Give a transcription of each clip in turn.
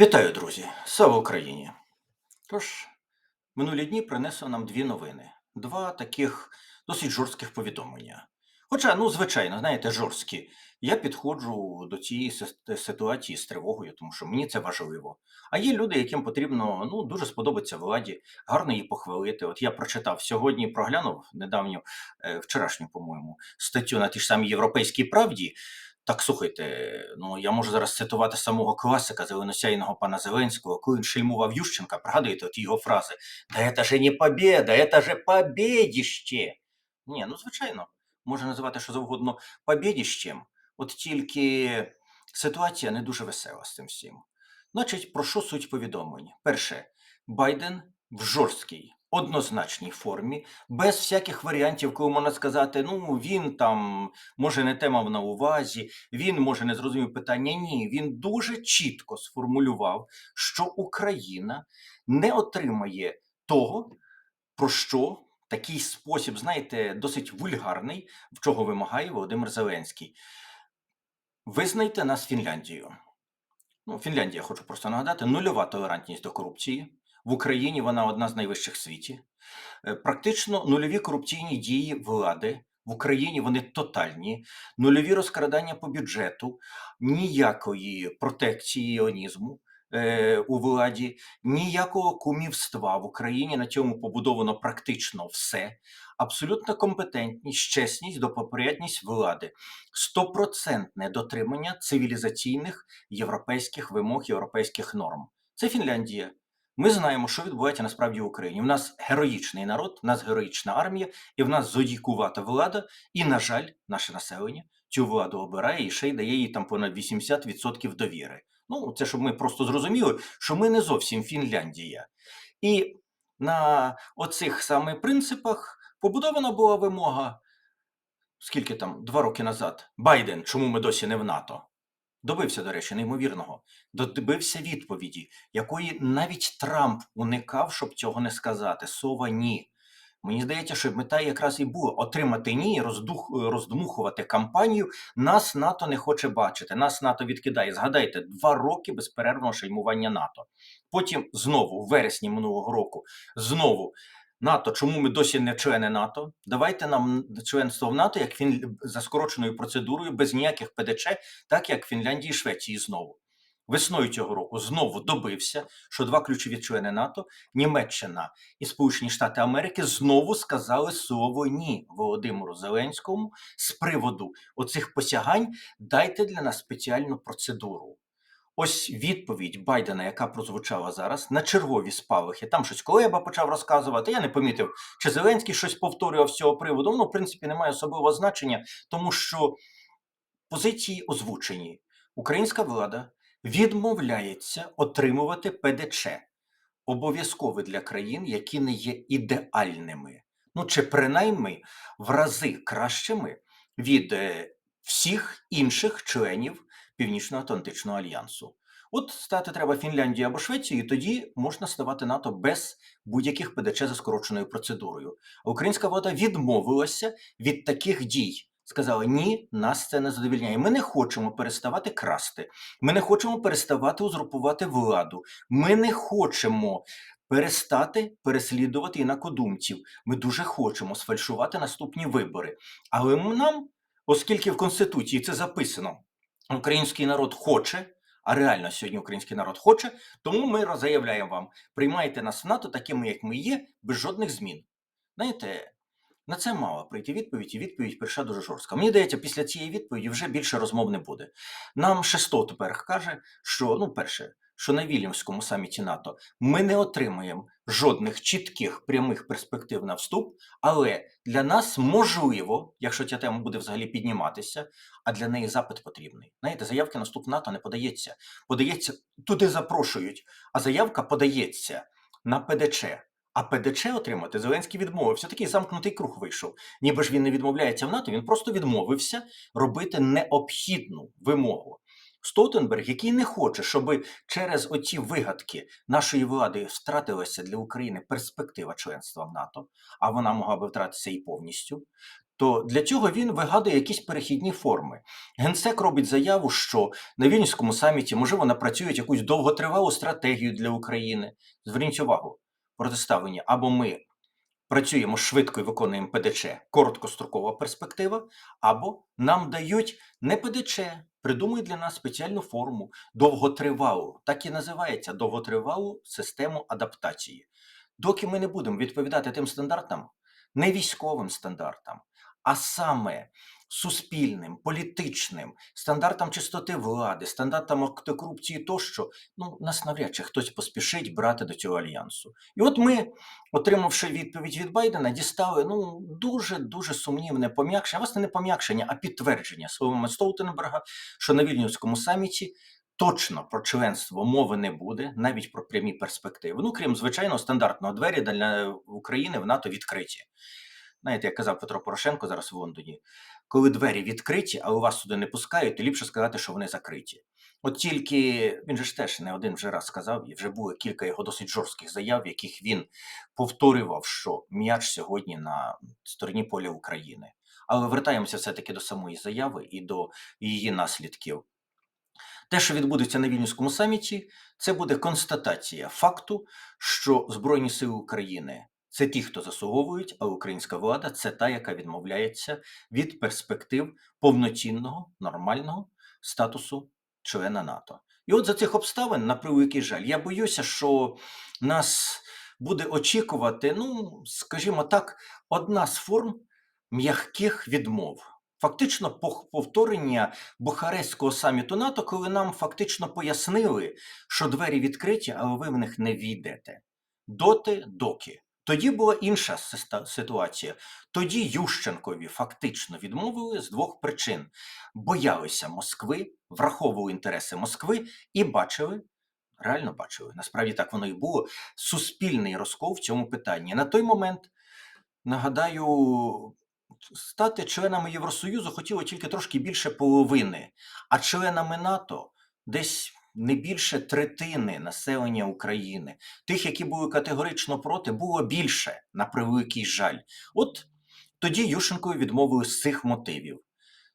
Вітаю, друзі! Слава Україні! Тож, минулі дні принесли нам дві новини. Два таких досить жорстких повідомлення. Хоча, ну, звичайно, знаєте, жорсткі. Я підходжу до цієї ситуації з тривогою, тому що мені це важливо. А є люди, яким потрібно ну, дуже сподобатися владі, гарно її похвалити. От я прочитав сьогодні, проглянув недавню, е, вчорашню, по-моєму, статтю на тій ж самій Європейській правді. Так, слухайте, ну я можу зараз цитувати самого класика зеленосяйного пана Зеленського, коли він шельмував Ющенка, пригадуєте от його фрази «Да це же не побєда, це же побєдіще!» Ні, ну звичайно, можна називати що завгодно побєдіщем, от тільки ситуація не дуже весела з цим всім. Значить, про що суть повідомлень? Перше, Байден в жорсткій, однозначній формі, без всяких варіантів, коли можна сказати, ну він там може не те мав на увазі, він може не зрозумів питання. Ні, він дуже чітко сформулював, що Україна не отримає того, про що такий спосіб, знаєте, досить вульгарний, в чого вимагає Володимир Зеленський. Визнайте нас Фінляндією. Ну, Фінляндія, хочу просто нагадати, нульова толерантність до корупції. В Україні вона одна з найвищих в світі. Е, Практично нульові корупційні дії влади. В Україні вони тотальні, нульові розкрадання по бюджету, ніякої протекції іонізму е, у владі, ніякого кумівства в Україні. На цьому побудовано практично все. Абсолютна компетентність, чесність, допопорядність влади, стопроцентне дотримання цивілізаційних європейських вимог, європейських норм. Це Фінляндія. Ми знаємо, що відбувається насправді в Україні. В нас героїчний народ, в нас героїчна армія, і в нас зодійкувата влада. І, на жаль, наше населення цю владу обирає і ще й дає їй там понад 80% довіри. Ну, це щоб ми просто зрозуміли, що ми не зовсім Фінляндія. І на оцих саме принципах побудована була вимога, скільки там, два роки назад, Байден, чому ми досі не в НАТО? Добився, до речі, неймовірного. Добився відповіді, якої навіть Трамп уникав, щоб цього не сказати. Сова ні. Мені здається, що мета якраз і була отримати ні, роздух, роздмухувати кампанію. Нас НАТО не хоче бачити. Нас НАТО відкидає. Згадайте, два роки безперервного шельмування НАТО. Потім знову, в вересні минулого року, знову НАТО, чому ми досі не члени НАТО? Давайте нам членство в НАТО, як він за скороченою процедурою, без ніяких ПДЧ, так як Фінляндії і Швеції знову. Весною цього року знову добився, що два ключові члени НАТО, Німеччина і Сполучені Штати Америки, знову сказали слово ні Володимиру Зеленському з приводу оцих посягань. Дайте для нас спеціальну процедуру. Ось відповідь Байдена, яка прозвучала зараз, на чергові спалахи. Там щось Колеба почав розказувати. Я не помітив, чи Зеленський щось повторював з цього приводу. Воно, в принципі, не має особливого значення, тому що позиції озвучені. Українська влада відмовляється отримувати ПДЧ, обов'язкове для країн, які не є ідеальними. Ну чи принаймні в рази кращими від е, всіх інших членів Північно-Атлантичного альянсу. От стати треба Фінляндії або Швеції, і тоді можна ставати НАТО без будь-яких ПДЧ за скороченою процедурою. А українська влада відмовилася від таких дій. Сказала, ні, нас це не задовільняє. Ми не хочемо переставати красти. Ми не хочемо переставати узурпувати владу. Ми не хочемо перестати переслідувати інакодумців. Ми дуже хочемо сфальшувати наступні вибори. Але нам, оскільки в Конституції це записано, український народ хоче, а реально сьогодні український народ хоче, тому ми заявляємо вам: приймайте нас в НАТО такими, як ми є, без жодних змін. Знаєте, на це мало прийти відповідь, і відповідь прийшла дуже жорстка. Мені здається, після цієї відповіді вже більше розмов не буде. Нам Шесто тепер каже, що ну, перше, що на Вільямському саміті НАТО ми не отримаємо жодних чітких прямих перспектив на вступ, але для нас можливо, якщо ця тема буде взагалі підніматися, а для неї запит потрібний. Знаєте, заявки на вступ НАТО не подається. Подається туди запрошують, а заявка подається на ПДЧ. А ПДЧ отримати Зеленський відмовився. Такий замкнутий круг вийшов. Ніби ж він не відмовляється в НАТО, він просто відмовився робити необхідну вимогу. Столтенберг, який не хоче, щоб через оці вигадки нашої влади втратилася для України перспектива членства в НАТО, а вона могла би втратитися і повністю, то для цього він вигадує якісь перехідні форми. Генсек робить заяву, що на Вільнюському саміті, можливо, напрацюють якусь довготривалу стратегію для України. Зверніть увагу, протиставлення або ми працюємо швидко і виконуємо ПДЧ, короткострокова перспектива, або нам дають не ПДЧ, придумують для нас спеціальну форму довготривалу, так і називається довготривалу систему адаптації. Доки ми не будемо відповідати тим стандартам, не військовим стандартам, а саме суспільним, політичним, стандартам чистоти влади, стандартам антикорупції тощо, ну нас навряд чи хтось поспішить брати до цього альянсу. І от ми, отримавши відповідь від Байдена, дістали ну дуже дуже сумнівне пом'якшення, власне, не пом'якшення, а підтвердження словами Столтенберга, що на Вільнюському саміті. Точно про членство мови не буде, навіть про прямі перспективи. Ну, крім звичайно, стандартного двері для України в НАТО відкриті. Знаєте, як казав Петро Порошенко зараз в Лондоні, коли двері відкриті, а у вас сюди не пускають, то ліпше сказати, що вони закриті. От тільки він же ж теж не один вже раз сказав, і вже було кілька його досить жорстких заяв, яких він повторював, що м'яч сьогодні на стороні поля України. Але вертаємося все-таки до самої заяви і до її наслідків. Те, що відбудеться на Вільнюському саміті, це буде констатація факту, що Збройні Сили України це ті, хто заслуговують, а українська влада це та, яка відмовляється від перспектив повноцінного нормального статусу члена НАТО. І от за цих обставин, на превеликий жаль, я боюся, що нас буде очікувати, ну скажімо так, одна з форм м'яких відмов. Фактично повторення Бухарестського саміту НАТО, коли нам фактично пояснили, що двері відкриті, але ви в них не війдете. Доти, доки. Тоді була інша ситуація. Тоді Ющенкові фактично відмовили з двох причин: боялися Москви, враховували інтереси Москви і бачили, реально бачили, насправді так воно і було, суспільний розкол в цьому питанні. На той момент, нагадаю, стати членами Євросоюзу хотіло тільки трошки більше половини, а членами НАТО десь не більше третини населення України. Тих, які були категорично проти, було більше, на превеликий жаль. От тоді Ющенкові відмовили з цих мотивів.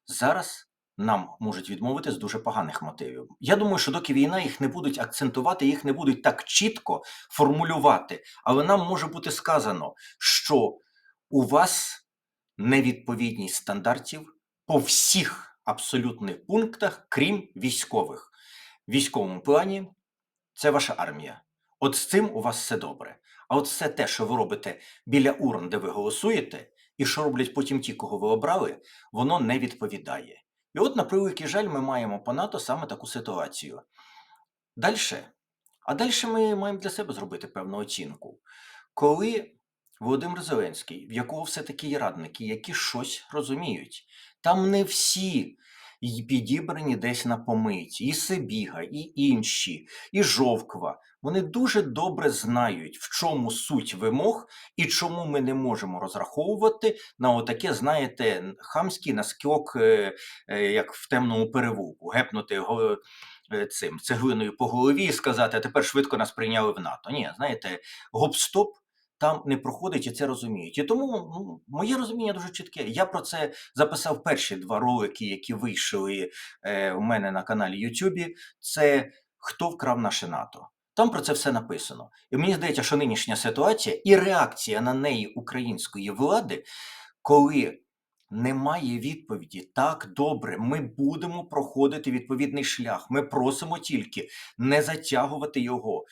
Зараз нам можуть відмовити з дуже поганих мотивів. Я думаю, що доки війна їх не будуть акцентувати, їх не будуть так чітко формулювати, але нам може бути сказано, що у вас невідповідність стандартів по всіх абсолютних пунктах, крім військових. Військовому плані це ваша армія. От з цим у вас все добре. А от все те, що ви робите біля урн, де ви голосуєте, і що роблять потім ті, кого ви обрали, воно не відповідає. І от, на превеликий жаль, ми маємо по НАТО саме таку ситуацію. Далі. А далі ми маємо для себе зробити певну оцінку. Коли Володимир Зеленський, в якого все-таки є радники, які щось розуміють, там не всі й підібрані десь на помиті, і Сибіга, і інші, і Жовква. Вони дуже добре знають, в чому суть вимог і чому ми не можемо розраховувати на отаке, знаєте, хамський наскок, е, е, як в темному перевулку, гепнути го- е, цим цеглиною по голові і сказати, а тепер швидко нас прийняли в НАТО. Ні, знаєте, гоп-стоп там не проходить і це розуміють. І тому ну, моє розуміння дуже чітке. Я про це записав перші два ролики, які вийшли е, у мене на каналі Ютубі. Це хто вкрав наше НАТО. Там про це все написано. І мені здається, що нинішня ситуація і реакція на неї української влади, коли немає відповіді, так добре, ми будемо проходити відповідний шлях. Ми просимо тільки не затягувати його.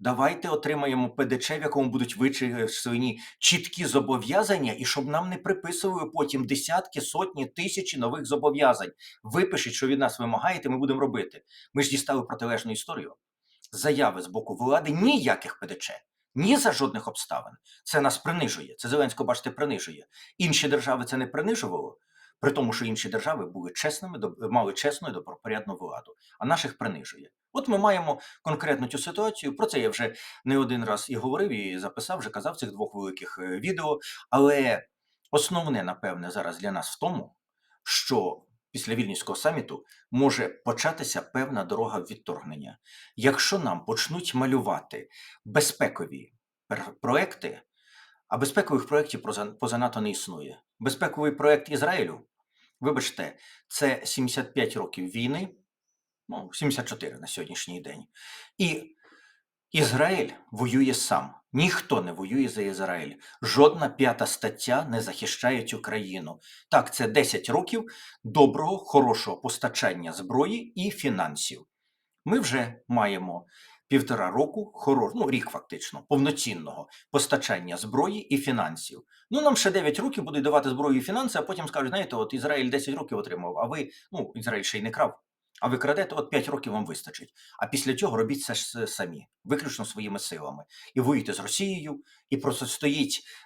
Давайте отримаємо ПДЧ, в якому будуть вичислені чіткі зобов'язання, і щоб нам не приписували потім десятки, сотні, тисячі нових зобов'язань. Випишіть, що від нас вимагаєте, ми будемо робити. Ми ж дістали протилежну історію. Заяви з боку влади ніяких ПДЧ, ні за жодних обставин. Це нас принижує. Це Зеленського, бачите, принижує. Інші держави це не принижувало, при тому, що інші держави були чесними, мали чесну і добропорядну владу, а наших принижує. От ми маємо конкретно цю ситуацію. Про це я вже не один раз і говорив, і записав, вже казав цих двох великих е, відео. Але основне, напевне, зараз для нас в тому, що після Вільнюського саміту може початися певна дорога відторгнення. Якщо нам почнуть малювати безпекові проекти, а безпекових проєктів поза, НАТО не існує. безпековий проект Ізраїлю, вибачте, це 75 років війни, ну, 74 на сьогоднішній день. І Ізраїль воює сам. Ніхто не воює за Ізраїль. Жодна п'ята стаття не захищає цю країну. Так, це 10 років доброго, хорошого постачання зброї і фінансів. Ми вже маємо півтора року, хоро... ну рік фактично, повноцінного постачання зброї і фінансів. Ну нам ще 9 років будуть давати зброю і фінанси, а потім скажуть, знаєте, от Ізраїль 10 років отримав, а ви, ну, Ізраїль ще й не крав. А ви крадете, от 5 років вам вистачить. А після цього робіть це ж самі, виключно своїми силами. І воюйте з Росією, і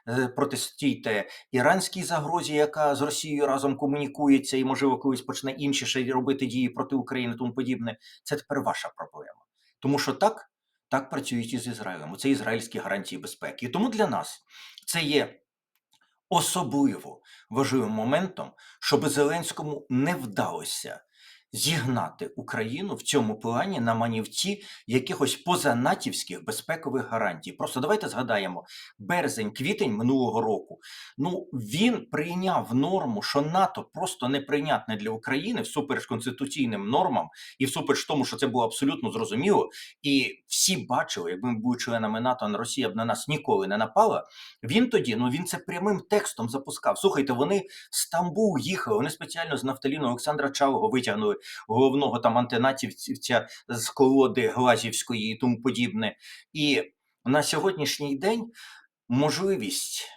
е, протистійте іранській загрозі, яка з Росією разом комунікується, і, можливо, колись почне інші ще робити дії проти України, тому подібне. Це тепер ваша проблема. Тому що так, так працюють із Ізраїлем. Це ізраїльські гарантії безпеки. І тому для нас це є особливо важливим моментом, щоб Зеленському не вдалося зігнати Україну в цьому плані на манівці якихось позанатівських безпекових гарантій. Просто давайте згадаємо березень-квітень минулого року. Ну він прийняв норму, що НАТО просто неприйнятне для України всупереч конституційним нормам і всупереч тому, що це було абсолютно зрозуміло. І всі бачили, якби ми були членами НАТО, а Росія б на нас ніколи не напала. Він тоді ну він це прямим текстом запускав. Слухайте, вони в Стамбул їхали. Вони спеціально з нафталіну Олександра Чалого витягнули головного там антинатівця з колоди Глазівської і тому подібне. І на сьогоднішній день можливість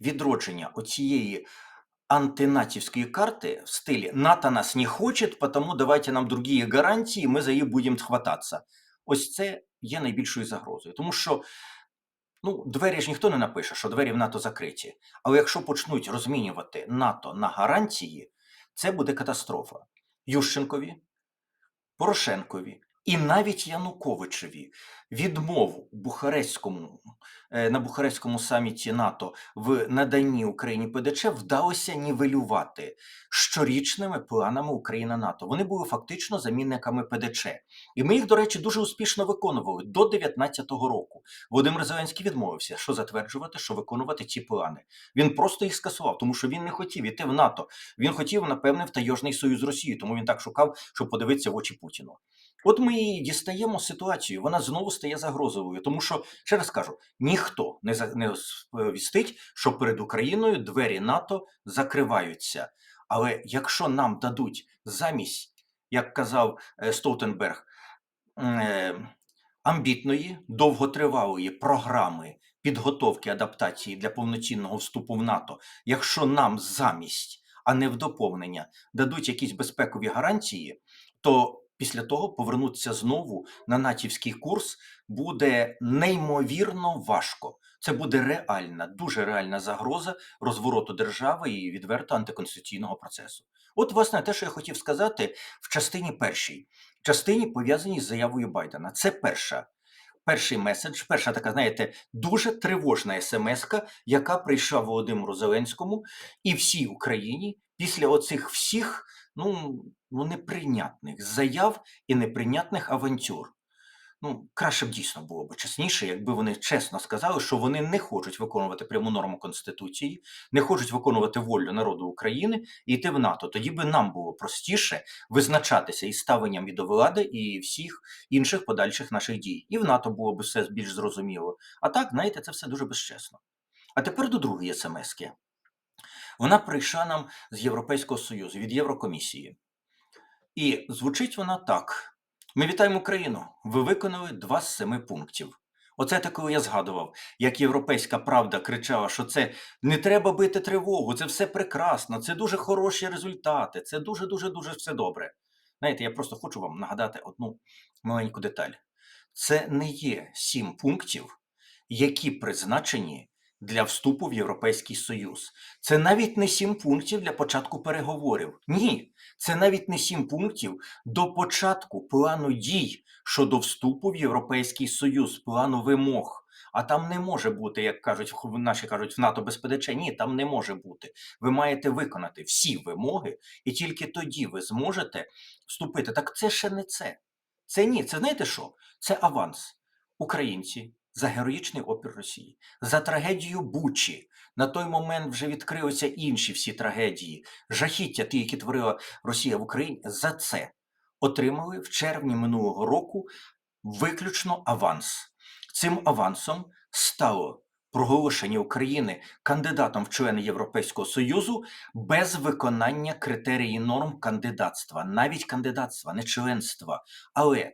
відродження оцієї антинатівської карти в стилі НАТО нас не хоче, тому давайте нам другі гарантії, ми за їх будемо хвататися. Ось це є найбільшою загрозою. Тому що ну, двері ж ніхто не напише, що двері в НАТО закриті. Але якщо почнуть розмінювати НАТО на гарантії, це буде катастрофа. Ющенкові, Порошенкові і навіть Януковичеві відмову Бухарестському е, на Бухарестському саміті НАТО в наданні Україні ПДЧ вдалося нівелювати щорічними планами Україна НАТО. Вони були фактично замінниками ПДЧ, і ми їх, до речі, дуже успішно виконували до 2019 року. Володимир Зеленський відмовився, що затверджувати, що виконувати ці плани. Він просто їх скасував, тому що він не хотів іти в НАТО. Він хотів, напевне, в тайожний союз з Росією, тому він так шукав, щоб подивитися в очі Путіну. От ми і дістаємо ситуацію, вона знову стає загрозовою, тому що, ще раз кажу, ніхто не не сповістить, що перед Україною двері НАТО закриваються. Але якщо нам дадуть замість, як казав е, Столтенберг, е, амбітної, довготривалої програми підготовки адаптації для повноцінного вступу в НАТО, якщо нам замість, а не в доповнення, дадуть якісь безпекові гарантії, то після того повернутися знову на натівський курс буде неймовірно важко. Це буде реальна, дуже реальна загроза розвороту держави і відверто антиконституційного процесу. От, власне, те, що я хотів сказати в частині першій, частині пов'язаній з заявою Байдена. Це перша. Перший меседж, перша така, знаєте, дуже тривожна смс-ка, яка прийшла Володимиру Зеленському і всій Україні після оцих всіх ну неприйнятних заяв і неприйнятних авантюр. Ну, краще б дійсно було б чесніше, якби вони чесно сказали, що вони не хочуть виконувати пряму норму Конституції, не хочуть виконувати волю народу України і йти в НАТО. Тоді би нам було простіше визначатися із ставленням і до влади, і всіх інших подальших наших дій. І в НАТО було б все більш зрозуміло. А так, знаєте, це все дуже безчесно. А тепер до другої смски. Вона прийшла нам з Європейського Союзу від Єврокомісії. І звучить вона так: ми вітаємо Україну. Ви виконали два з семи пунктів. Оце те, коли я згадував, як європейська правда кричала, що це не треба бити тривогу, це все прекрасно, це дуже хороші результати, це дуже, дуже, дуже все добре. Знаєте, я просто хочу вам нагадати одну маленьку деталь: це не є сім пунктів, які призначені для вступу в Європейський Союз. Це навіть не сім пунктів для початку переговорів. Ні, це навіть не сім пунктів до початку плану дій щодо вступу в Європейський Союз, плану вимог. А там не може бути, як кажуть, наші кажуть, в НАТО без ПДЧ. Ні, там не може бути. Ви маєте виконати всі вимоги, і тільки тоді ви зможете вступити. Так це ще не це. Це ні. Це знаєте що? Це аванс. Українці, за героїчний опір Росії, за трагедію Бучі. На той момент вже відкрилися інші всі трагедії, жахіття, ті, які творила Росія в Україні. За це отримали в червні минулого року виключно аванс. Цим авансом стало проголошення України кандидатом в члени Європейського Союзу без виконання критерії норм кандидатства, навіть кандидатства, не членства. Але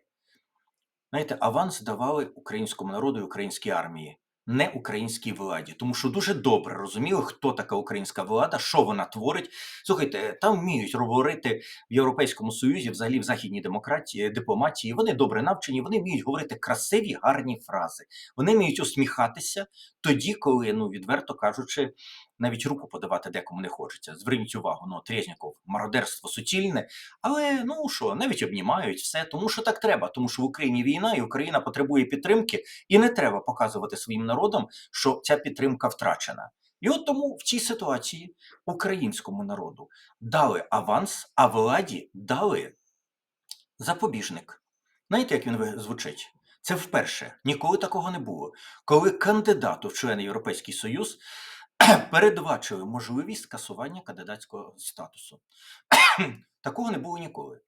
знаєте, аванс давали українському народу і українській армії, не українській владі, тому що дуже добре розуміли, хто така українська влада, що вона творить. Слухайте, там вміють говорити в Європейському Союзі, взагалі в західній демократії, дипломатії. Вони добре навчені, вони вміють говорити красиві, гарні фрази. Вони вміють усміхатися тоді, коли, ну відверто кажучи, навіть руку подавати декому не хочеться. Зверніть увагу, ну Трєзняков, мародерство суцільне, але ну що, навіть обнімають все, тому що так треба, тому що в Україні війна, і Україна потребує підтримки, і не треба показувати своїм народам, що ця підтримка втрачена. І от тому в цій ситуації українському народу дали аванс, а владі дали запобіжник. Знаєте, як він звучить? Це вперше, ніколи такого не було. Коли кандидату в члени Європейський Союз передбачили можливість скасування кандидатського статусу. Такого не було ніколи.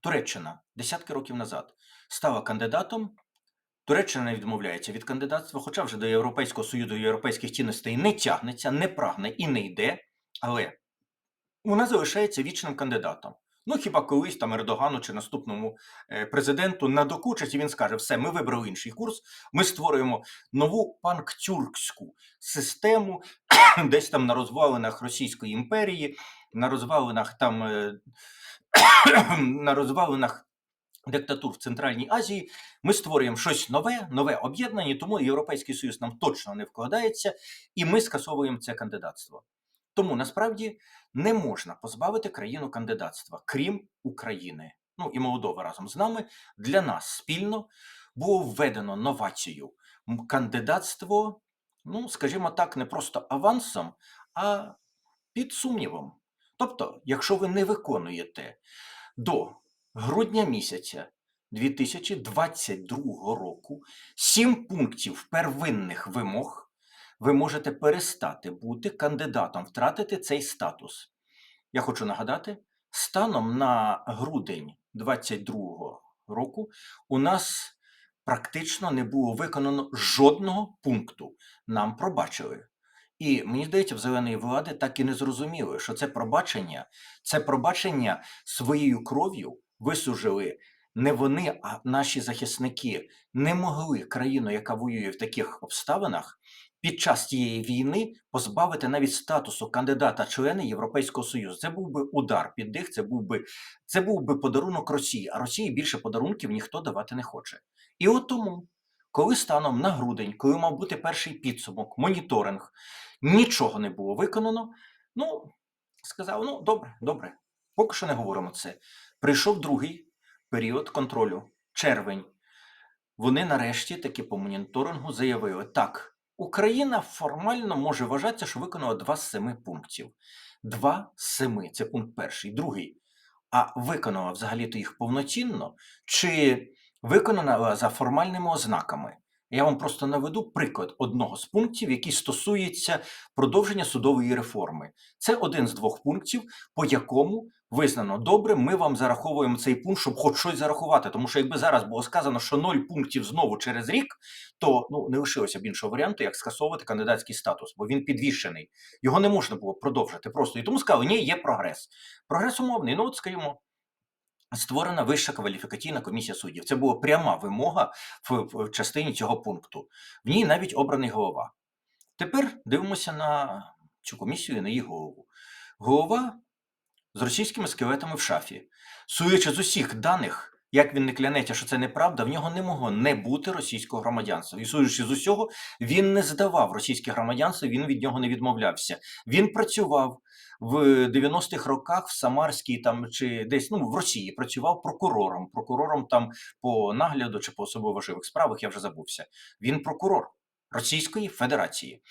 Туреччина десятки років назад стала кандидатом. Туреччина не відмовляється від кандидатства, хоча вже до Європейського Союзу і європейських цінностей не тягнеться, не прагне і не йде, але вона залишається вічним кандидатом. Ну хіба колись там Ердогану чи наступному е, президенту надокучать, і він скаже: все, ми вибрали інший курс, ми створюємо нову панктюркську систему, десь там на розвалинах Російської імперії, на розвалинах там е, на розвалинах диктатур в Центральній Азії. Ми створюємо щось нове, нове об'єднання, тому Європейський Союз нам точно не вкладається, і ми скасовуємо це кандидатство. Тому насправді не можна позбавити країну кандидатства, крім України. Ну і Молдова разом з нами для нас спільно було введено новацію кандидатство, ну скажімо так, не просто авансом, а під сумнівом. Тобто, якщо ви не виконуєте до грудня місяця 2022 року сім пунктів первинних вимог, ви можете перестати бути кандидатом, втратити цей статус. Я хочу нагадати, станом на грудень 2022 року у нас практично не було виконано жодного пункту. Нам пробачили. І мені здається, в зеленої влади так і не зрозуміли, що це пробачення, це пробачення своєю кров'ю висужили не вони, а наші захисники не могли країну, яка воює в таких обставинах, під час цієї війни позбавити навіть статусу кандидата члена Європейського Союзу. Це був би удар під дих, це був би це був би подарунок Росії, а Росії більше подарунків ніхто давати не хоче. І от тому, коли станом на грудень, коли мав бути перший підсумок, моніторинг, нічого не було виконано. Ну, сказав: ну добре, добре, поки що не говоримо це. Прийшов другий період контролю, червень. Вони нарешті таки по моніторингу заявили: так, Україна формально може вважатися, що виконала два з семи пунктів. Два з семи це пункт перший. Другий. А виконала взагалі-то їх повноцінно, чи виконана за формальними ознаками? Я вам просто наведу приклад одного з пунктів, який стосується продовження судової реформи. Це один з двох пунктів, по якому визнано добре, ми вам зараховуємо цей пункт, щоб хоч щось зарахувати. Тому що якби зараз було сказано, що ноль пунктів знову через рік, то ну не лишилося б іншого варіанту, як скасовувати кандидатський статус, бо він підвішений. Його не можна було продовжити просто. І тому сказали, ні, є прогрес. Прогрес умовний. Ну, от скажімо. Створена вища кваліфікаційна комісія суддів. Це була пряма вимога в частині цього пункту. В ній навіть обраний голова. Тепер дивимося на цю комісію і на її голову. Голова з російськими скелетами в шафі. Судячи з усіх даних, як він не клянеться, що це неправда, в нього не могло не бути російського громадянства. І судячи з усього, він не здавав російське громадянство, він від нього не відмовлявся. Він працював в 90-х роках в Самарській там чи десь ну в Росії працював прокурором. Прокурором там по нагляду чи по особливо важливих справах, я вже забувся. Він прокурор Російської Федерації.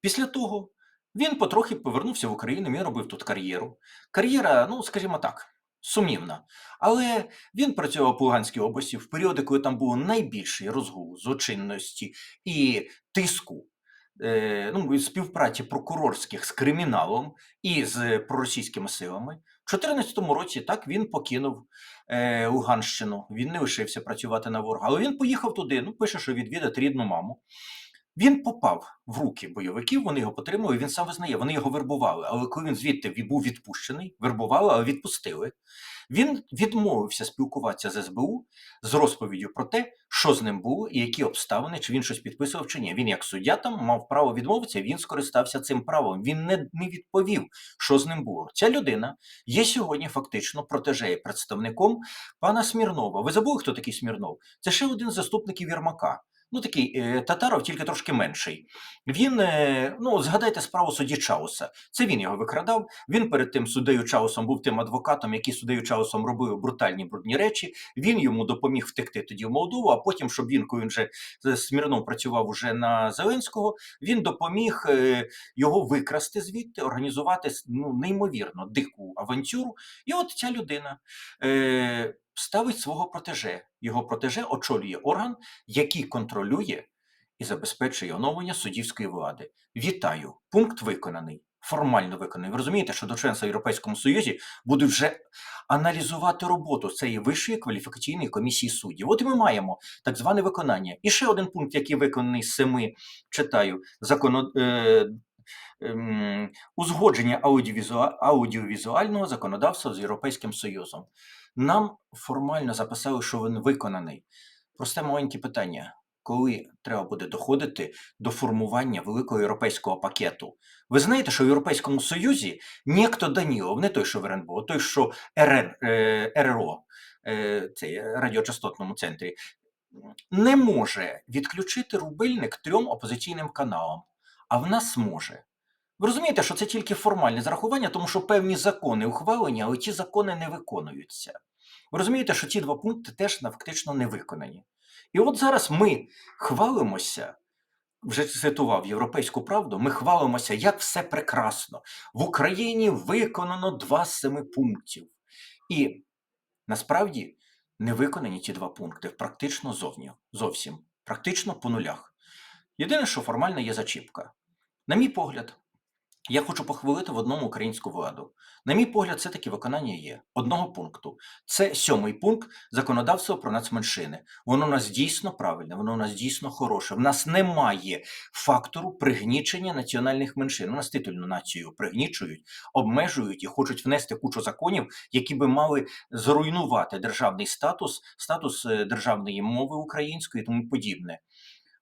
Після того він потрохи повернувся в Україну, він робив тут кар'єру. Кар'єра, ну скажімо так, сумнівна. Але він працював по Луганській області в періоди, коли там було найбільший розгул злочинності і тиску. е, Ну, співпраці прокурорських з криміналом і з проросійськими силами. У 2014 році так він покинув е, Луганщину. Він не лишився працювати на ворога, але він поїхав туди. Ну, пише, що відвідати рідну маму. Він попав в руки бойовиків, вони його потримали. Він сам визнає, вони його вербували. Але коли він звідти ві- був відпущений, вербували, але відпустили. Він відмовився спілкуватися з СБУ з розповіддю про те, що з ним було і які обставини, чи він щось підписував чи ні. Він, як суддя, там мав право відмовитися. Він скористався цим правом. Він не, не відповів, що з ним було. Ця людина є сьогодні фактично протежеє представником пана Смірнова. Ви забули, хто такий Смірнов? Це ще один з заступників Єрмака. Ну, такий е, татаров, тільки трошки менший. Він, е, ну, згадайте справу судді Чауса. Це він його викрадав. Він перед тим суддею Чаусом був тим адвокатом, який суддею Чаусом робив брутальні брудні речі. Він йому допоміг втекти тоді в Молдову. А потім, щоб він, коли він вже з Смірнов працював уже на Зеленського, він допоміг е, його викрасти звідти, організувати ну, неймовірно дику авантюру. І от ця людина ставить свого протеже. Його протеже очолює орган, який контролює і забезпечує оновлення суддівської влади. Вітаю! Пункт виконаний. Формально виконаний. Ви розумієте, що до членства в Європейському Союзі будуть вже аналізувати роботу цієї вищої кваліфікаційної комісії суддів. От і ми маємо так зване виконання. І ще один пункт, який виконаний з семи, читаю, законо, е, ем, узгодження аудіовізуа- аудіовізуального законодавства з Європейським Союзом. Нам формально записали, що він виконаний. Просте маленьке питання. Коли треба буде доходити до формування великого європейського пакету? Ви знаєте, що в Європейському Союзі ніхто Данілов, не той, що в РНБО, той, що РН, е, РРО, е, цей радіочастотному центрі, не може відключити рубильник трьом опозиційним каналам, а в нас може. Ви розумієте, що це тільки формальне зарахування, тому що певні закони ухвалені, але ті закони не виконуються. Ви розумієте, що ці два пункти теж фактично не виконані. І от зараз ми хвалимося, вже цитував європейську правду, ми хвалимося, як все прекрасно. В Україні виконано два з семи пунктів. І насправді не виконані ті два пункти практично зовні, зовсім, практично по нулях. Єдине, що формально є зачіпка. На мій погляд, я хочу похвалити в одному українську владу. На мій погляд, це таки виконання є одного пункту. Це сьомий пункт законодавства про нацменшини. Воно у нас дійсно правильне, воно у нас дійсно хороше. В нас немає фактору пригнічення національних меншин. У нас титульну націю пригнічують, обмежують і хочуть внести кучу законів, які би мали зруйнувати державний статус, статус е, державної мови української тому подібне.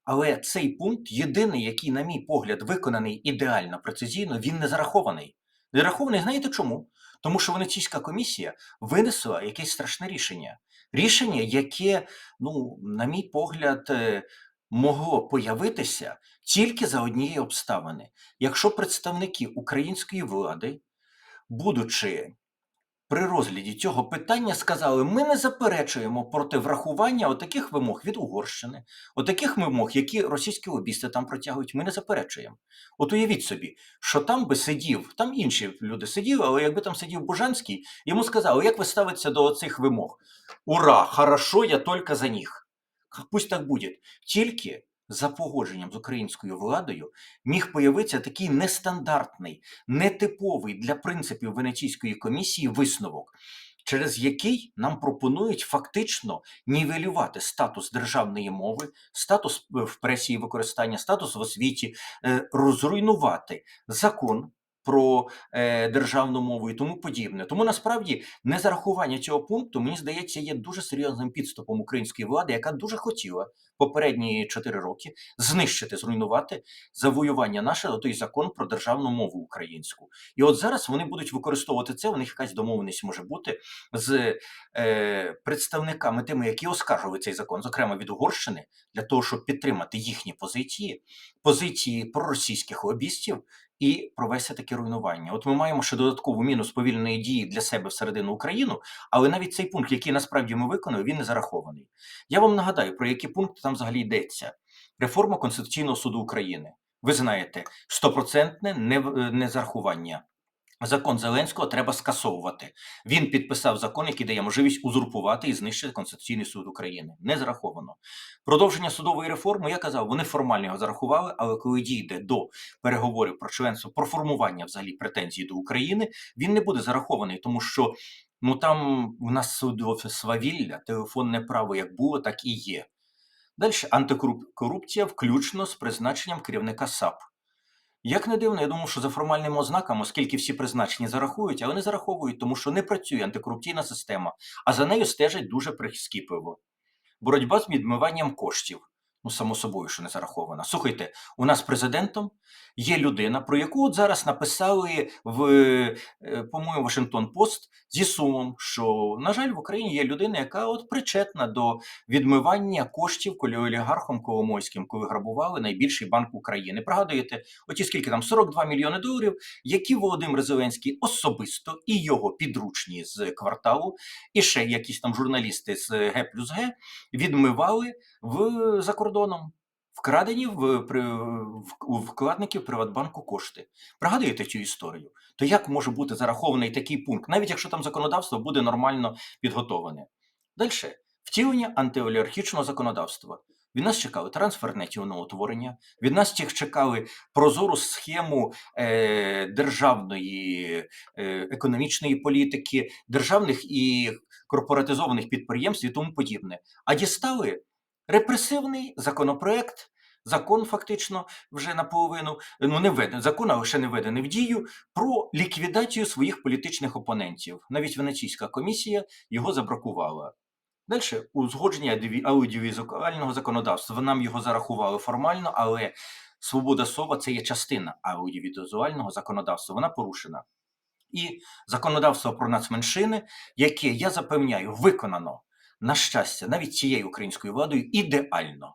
Але цей пункт єдиний, який, на мій погляд, виконаний ідеально прецизійно, він не зарахований. Не зарахований, знаєте чому? Тому що Венеційська комісія винесла якесь страшне рішення. Рішення, яке, ну, на мій погляд, е, могло появитися тільки за однієї обставини. Якщо представники української влади, будучи при розгляді цього питання сказали: ми не заперечуємо проти врахування отаких вимог від Угорщини, отаких вимог, які російські лобісти там протягують. Ми не заперечуємо. От уявіть собі, що там би сидів, там інші люди сиділи, але якби там сидів Бужанський, йому сказали, як ви ставитеся до цих вимог? Ура! Хорошо, я тільки за них. Пусть так буде. Тільки за погодженням з українською владою міг появитися такий нестандартний, нетиповий для принципів Венеційської комісії висновок, через який нам пропонують фактично нівелювати статус державної мови, статус е, в пресі використання, статус в освіті, е, розруйнувати закон. Про е, державну мову і тому подібне. Тому насправді незарахування цього пункту, мені здається, є дуже серйозним підступом української влади, яка дуже хотіла попередні чотири роки знищити, зруйнувати завоювання наше той закон про державну мову українську. І от зараз вони будуть використовувати це. У них якась домовленість може бути з е, представниками тими, які оскаржували цей закон, зокрема від Угорщини, для того, щоб підтримати їхні позиції, позиції проросійських лобістів. І провести таке руйнування. От ми маємо ще додаткову мінус повільної дії для себе всередину України, але навіть цей пункт, який насправді ми виконали, він не зарахований. Я вам нагадаю, про які пункти там взагалі йдеться. Реформа Конституційного суду України. Ви знаєте, стопроцентне не- незарахування. Закон Зеленського треба скасовувати. Він підписав закон, який дає можливість узурпувати і знищити Конституційний суд України. Не зараховано. Продовження судової реформи, я казав, вони формально його зарахували, але коли дійде до переговорів про членство, про формування взагалі претензій до України, він не буде зарахований, тому що ну там у нас судове свавілля, телефонне право як було, так і є. Далі антикорупція, включно з призначенням керівника САП. Як не дивно, я думав, що за формальними ознаками, оскільки всі призначені зарахують, але не зараховують, тому що не працює антикорупційна система, а за нею стежать дуже прискіпливо. Боротьба з відмиванням коштів. Ну, само собою, що не зарахована. Слухайте, у нас президентом є людина, про яку от зараз написали в, е, по-моєму, Вашингтон Пост зі сумом, що, на жаль, в Україні є людина, яка от причетна до відмивання коштів коли олігархом Коломойським, коли грабували найбільший банк України. Пригадуєте, оті скільки там 42 мільйони доларів, які Володимир Зеленський особисто і його підручні з кварталу, і ще якісь там журналісти з Г плюс Г відмивали в за кордоном. Вкрадені в, при, в, у вкладників Приватбанку кошти. Пригадуєте цю історію? То як може бути зарахований такий пункт, навіть якщо там законодавство буде нормально підготовлене? Далі втілення антиолігархічного законодавства. Від нас чекали трансферне утворення, від нас чекали прозору схему е, державної е, економічної політики, державних і корпоратизованих підприємств і тому подібне. А дістали репресивний законопроект, закон фактично вже наполовину, ну не введений, закон, але ще не введений в дію, про ліквідацію своїх політичних опонентів. Навіть Венеційська комісія його забракувала. Далі узгодження аудіовізуального законодавства. Нам його зарахували формально, але свобода слова це є частина аудіовізуального законодавства. Вона порушена. І законодавство про нацменшини, яке я запевняю, виконано на щастя, навіть цією українською владою ідеально.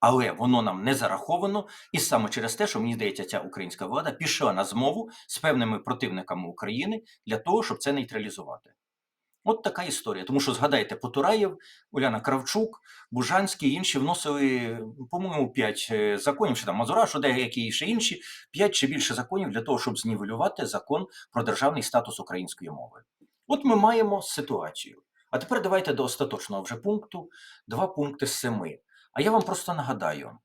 Але воно нам не зараховано, і саме через те, що мені здається, ця українська влада пішла на змову з певними противниками України для того, щоб це нейтралізувати. От така історія. Тому що згадайте, Потураєв, Уляна Кравчук, Бужанський інші вносили, по-моєму, п'ять е, законів, чи там Мазурашу, деякі ще інші, п'ять чи більше законів для того, щоб знівелювати закон про державний статус української мови. От ми маємо ситуацію. А тепер давайте до остаточного вже пункту, два пункти з семи. А я вам просто нагадаю: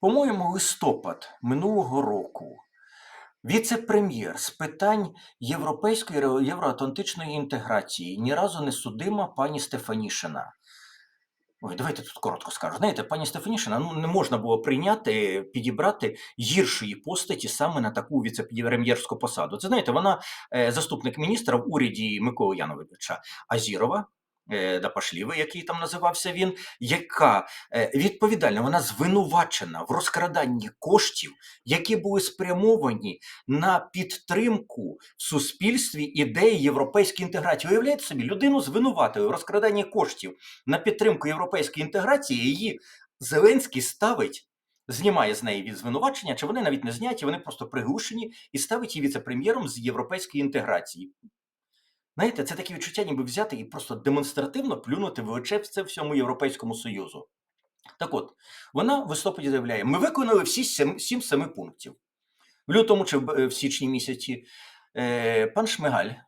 по-моєму, листопад минулого року віце-прем'єр з питань європейської євроатлантичної інтеграції ні разу не судима пані Стефанішина Ой, давайте тут коротко скажу. Знаєте, пані Стефанішина, ну не можна було прийняти, підібрати гіршої постаті саме на таку віце-прем'єрську посаду. Це знаєте, вона е, заступник міністра в уряді Миколи Яновича Азірова. Е, Дапашліви, який там називався він, яка е, відповідальна, вона звинувачена в розкраданні коштів, які були спрямовані на підтримку в суспільстві ідеї європейської інтеграції. Уявляєте собі, людину звинуватили в розкраданні коштів на підтримку європейської інтеграції, її Зеленський ставить. Знімає з неї від звинувачення, чи вони навіть не зняті, вони просто приглушені і ставить її віце-прем'єром з європейської інтеграції. Знаєте, це таке відчуття, ніби взяти і просто демонстративно плюнути в очепце всьому Європейському Союзу. Так от, вона в листопаді заявляє: ми виконали всі сім семи пунктів. В лютому чи в січні місяці е, пан Шмигаль Е,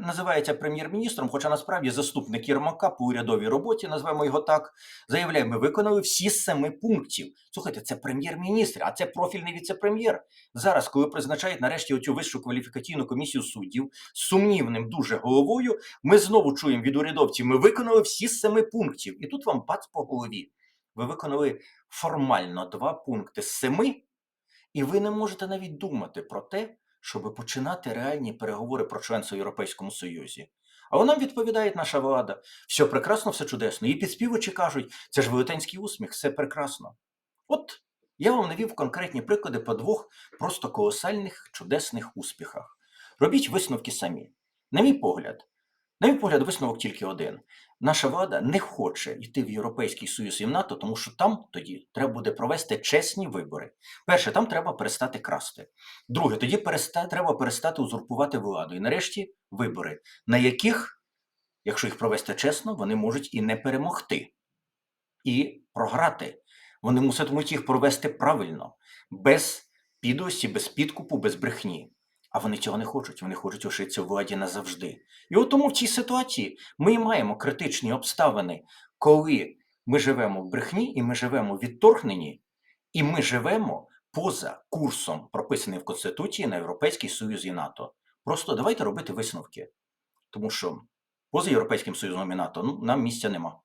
називається прем'єр-міністром, хоча насправді заступник Єрмака по урядовій роботі, назвемо його так, заявляє, ми виконали всі семи пунктів. Слухайте, це прем'єр-міністр, а це профільний віце-прем'єр. Зараз, коли призначають нарешті оцю вищу кваліфікаційну комісію суддів з сумнівним дуже головою, ми знову чуємо від урядовців, ми виконали всі семи пунктів. І тут вам бац по голові. Ви виконали формально два пункти з семи, і ви не можете навіть думати про те щоб починати реальні переговори про членство в Європейському Союзі. А нам відповідає наша влада: все прекрасно, все чудесно. І підспівачі кажуть, це ж велетенський усміх, все прекрасно. От я вам навів конкретні приклади по двох просто колосальних чудесних успіхах. Робіть висновки самі. На мій погляд, на мій погляд, висновок тільки один: наша влада не хоче йти в Європейський Союз і в НАТО, тому що там тоді треба буде провести чесні вибори. Перше, там треба перестати красти. Друге, тоді переста... треба перестати узурпувати владу. І нарешті вибори, на яких, якщо їх провести чесно, вони можуть і не перемогти, і програти. Вони муситимуть їх провести правильно, без підості, без підкупу, без брехні. А вони цього не хочуть, вони хочуть лишитися в владі назавжди. І от тому в цій ситуації ми маємо критичні обставини, коли ми живемо в брехні, і ми живемо в відторгненні, і ми живемо поза курсом, прописаним в Конституції на Європейський Союз і НАТО. Просто давайте робити висновки, тому що поза Європейським Союзом і НАТО ну, нам місця нема.